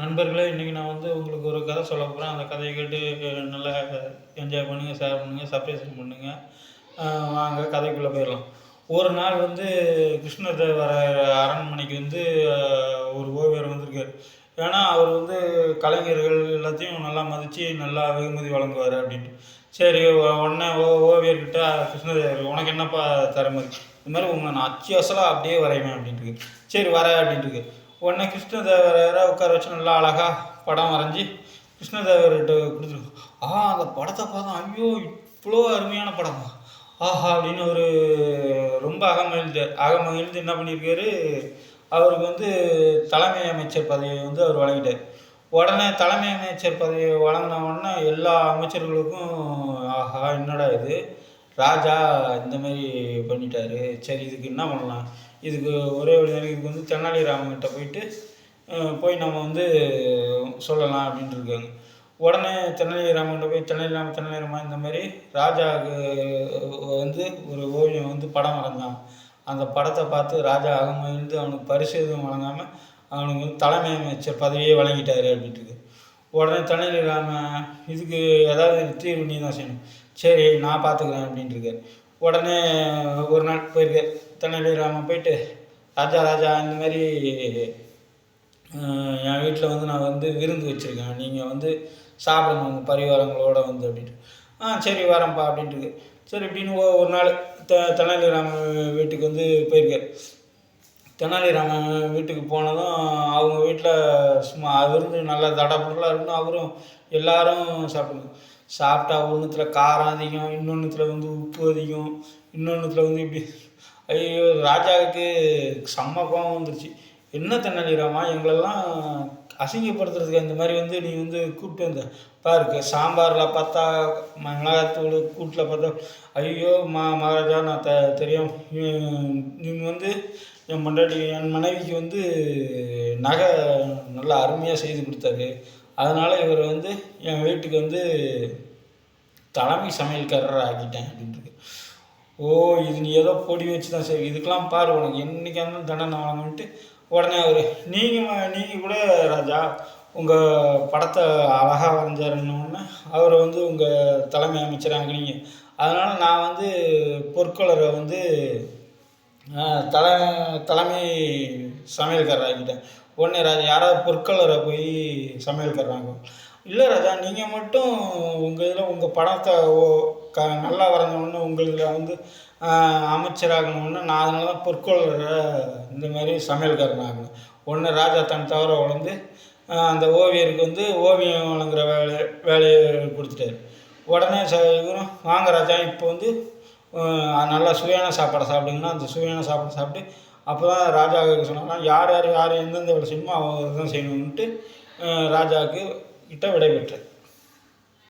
நண்பர்களே இன்றைக்கி நான் வந்து உங்களுக்கு ஒரு கதை சொல்ல போகிறேன் அந்த கதையை கேட்டு நல்லா என்ஜாய் பண்ணுங்கள் ஷேர் பண்ணுங்கள் சப்ரேஷன் பண்ணுங்கள் வாங்க கதைக்குள்ளே போயிடலாம். ஒரு நாள் வந்து கிருஷ்ணதேவராயர் அரண்மனைக்கு வந்து ஒரு ஓவியர் வந்திருக்காரு. ஏன்னா அவர் வந்து கலைஞர்கள் எல்லாத்தையும் நல்லா மதித்து நல்லா வெகுமதி வழங்குவார் அப்படின்ட்டு. சரி உடனே ஓ ஓவியர்கிட்ட கிருஷ்ணதேவர் உனக்கு என்னப்பா திறமை இருக்கு இந்த மாதிரி உங்களை நான் அச்சு அசலாக அப்படியே வரைவேன் அப்படின்ட்டுருக்கு சரி வர அப்படின்ட்டுருக்கு உடனே கிருஷ்ணதேவராயரை உட்கார வச்சு நல்லா அழகாக படம் வரைஞ்சி கிருஷ்ணதேவர்கிட்ட கொடுத்துருவோம் ஆ அந்த படத்தை பார்த்தோம் ஐயோ இவ்வளோ அருமையான படமா. ஆஹா அப்படின்னு ஒரு ரொம்ப அகமகிழ்ந்து அகமகிழ்ந்து என்ன பண்ணியிருக்காரு? அவருக்கு வந்து தலைமை அமைச்சர் பதவியை வந்து அவர் வழங்கிட்டார். உடனே தலைமை அமைச்சர் பதவியை வழங்கின உடனே எல்லா அமைச்சர்களுக்கும் ஆஹா என்னடா இது? ராஜா இந்த மாதிரி பண்ணிட்டாரு. சரி இதுக்கு என்ன பண்ணலாம்? இதுக்கு ஒரே ஒரு தானே, இதுக்கு வந்து தெனாலிராமன்கிட்ட போயிட்டு போய் நம்ம வந்து சொல்லலாம் அப்படின்ட்டு இருக்காங்க. உடனே தெனாலிராமன்கிட்ட போய் தெனாலிராம தெனாலிராமா இந்த மாதிரி ராஜாவுக்கு வந்து ஒரு ஓவியம் வந்து படம் வரைஞ்சான் அந்த படத்தை பார்த்து ராஜா அகமகிழ்ந்து அவனுக்கு பரிசு எதுவும் வழங்காமல் அவனுக்கு வந்து தலைமை அமைச்சர் பதவியே வழங்கிட்டாரு அப்படின்ட்டு உடனே தெனாலிராம இதுக்கு ஏதாவது தீர்வு நீ தான் செய்யணும். சரி நான் பார்த்துக்கிறேன் அப்படின்ட்டு இருக்காரு. உடனே ஒரு நாள் போயிருக்கார் தெனாலிராமன் போயிட்டு ராஜா ராஜா இந்த மாதிரி என் வீட்டில் வந்து நான் வந்து விருந்து வச்சுருக்கேன். நீங்கள் வந்து சாப்பிடணும் உங்கள் பரிவாரங்களோட வந்து அப்படின்ட்டு. ஆ சரி வரேன்ப்பா அப்படின்ட்டு. சரி இப்படின்னு ஒரு நாள் தெ தெனாலிராமன் வீட்டுக்கு வந்து போயிருக்கார் தெனாலிராமன் வீட்டுக்கு போனதும் அவங்க வீட்டில் சும்மா விருந்து நல்லா தடப்பொருளாக இருக்கணும் அவரும் எல்லாரும் சாப்பிடுங்க. சாப்பிட்டா ஒன்றுத்தில் காரம் அதிகம் இன்னொன்றுத்தில் வந்து உப்பு அதிகம் இன்னொன்றுத்தில் வந்து இப்படி ஐயோ ராஜாவுக்கு செம்ம கோபம் வந்துருச்சு. என்ன தெனாலிராமா எங்களெல்லாம் அசிங்கப்படுத்துறதுக்கு இந்த மாதிரி வந்து நீ வந்து கூப்பிட்டு வந்த. பாருக்கு சாம்பாரில் பார்த்தா ம- மிளகாத்தூள் கூட்டில் பார்த்தா ஐயோ மா மகாராஜா நான் த தெரியும் நீங்கள் வந்து என் மண்டாட்டி என் மனைவிக்கு வந்து நகை நல்லா அருமையாக செய்து கொடுத்தாரு. அதனால் இவர் வந்து என் வீட்டுக்கு வந்து தலைமை சமையல்காரர் ஆக்கிட்டேன் அப்படின்ட்டு. ஓ இது நீ ஏதோ பொடி வச்சு தான் சரி இதுக்கெல்லாம் பாரு உனக்கு என்னைக்கா இருந்தாலும் தண்டனை வாங்கன்ட்டு உடனே அவர் நீங்கள் நீங்கள் கூட ராஜா உங்கள் படத்தை அழகாக வரைஞ்சாருன்னொன்னே அவரை வந்து உங்கள் தலைமை அமைச்சராகினீங்க அதனால் நான் வந்து பொற்கொளரை வந்து தலை தலைமை சமையல்காரர் ஆகிட்டேன் உடனே ராஜா யாராவது பொற்கொளரை போய் சமையல்காரர் இல்லை ராஜா நீங்கள் மட்டும் உங்கள் இதில் உங்கள் படத்தை ஓ க நல்லா வரைஞ்சோடனே உங்கள் இதில் வந்து அமைச்சராகணும்னு நான் அதனால தான் பொற்கொள்ளரை இந்த மாதிரி சமையல்காரன் ஆகணும் உடனே ராஜா தன் தவிர வளர்ந்து அந்த ஓவியருக்கு வந்து ஓவியம் வழங்குற வேலை வேலையை கொடுத்துட்டாரு. உடனே ச இவரும் வாங்க ராஜா இப்போ வந்து நல்லா சுவையான சாப்பாடை சாப்பிடுங்கன்னா அந்த சுவையான சாப்பாடை சாப்பிட்டு அப்போ தான் ராஜாவுக்கு சொன்னாங்கன்னா யார் யார் யார் எந்தெந்த வேலை செய்யணுமோ அவங்க தான் செய்யணுன்ட்டு ராஜாவுக்கு கிட்ட விடைபெற்றார்